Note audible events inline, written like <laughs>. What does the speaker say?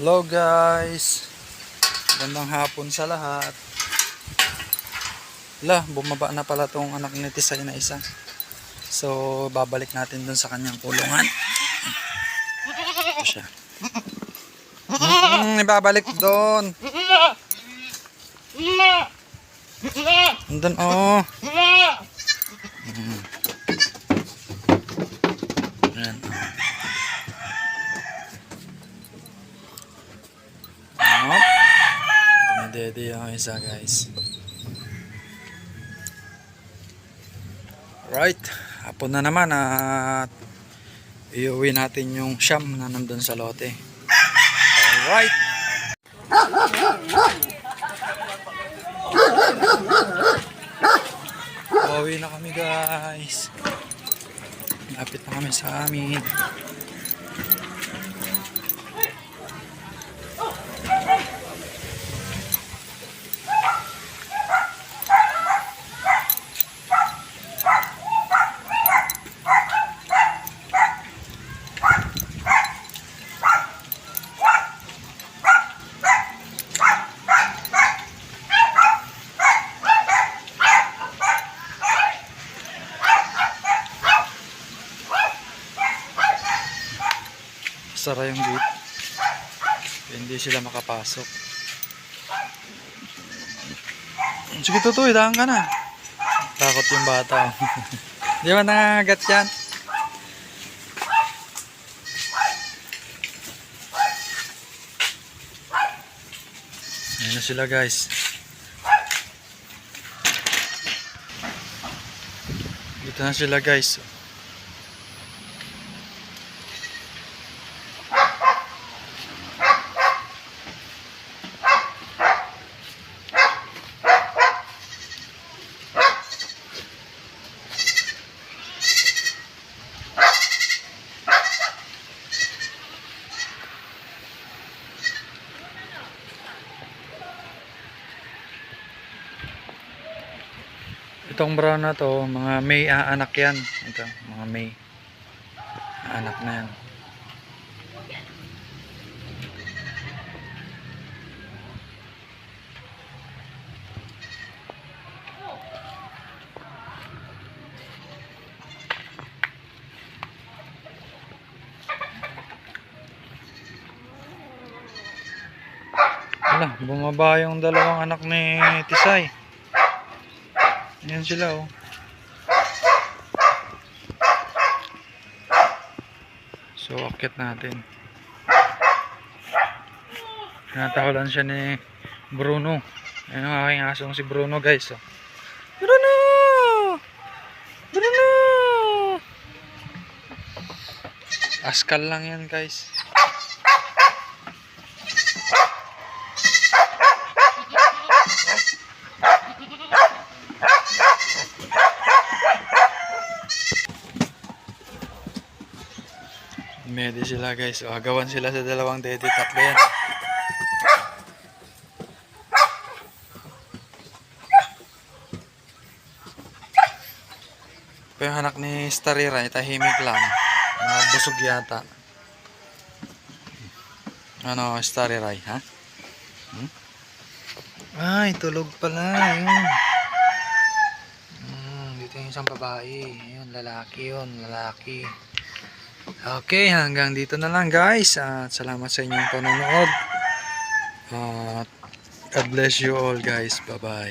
Hello guys. Gandang hapon sa lahat. La, bumaba na pala tong anak ni Tisay na isa. So, babalik natin dun sa kanyang kulungan. Ito siya. Hmm, ibabalik doon. Andun, oh. Dede yung isa guys. Right. Hapon na naman at iuwi natin yung siyam na nandun sa lote. Alright. Pauwi na kami guys. Lapit na kami sa amin. Sara yung gate. Hindi sila makapasok. Sige tutoy, daan ka na. Takot yung bata. <laughs> Di ba nangagat yan? Ayan na sila guys. Dito na sila guys. Itong brown na to, mga may aanak yan. Ito, mga may aanak na yan. Wala, bumaba yung dalawang anak ni Tisay. Ayan sila oh. So, akit natin. Natahulan siya ni Bruno. Ayan ang aking asong si Bruno guys. Oh. Bruno! Bruno! Askal lang yan guys. Medi sila guys. O, agawan sila sa dalawang dede tatlo yan. Ito yung anak ni Starira, tahimik lang. Mga busog yata. Ano, Starira, ha? Hmm? Ay, tulog pala. Yun. Hmm, dito yung isang babae. Yun, lalaki yun, lalaki. Okay, hanggang dito na lang guys. At salamat sa inyong panonood. At God bless you all guys. Bye-bye.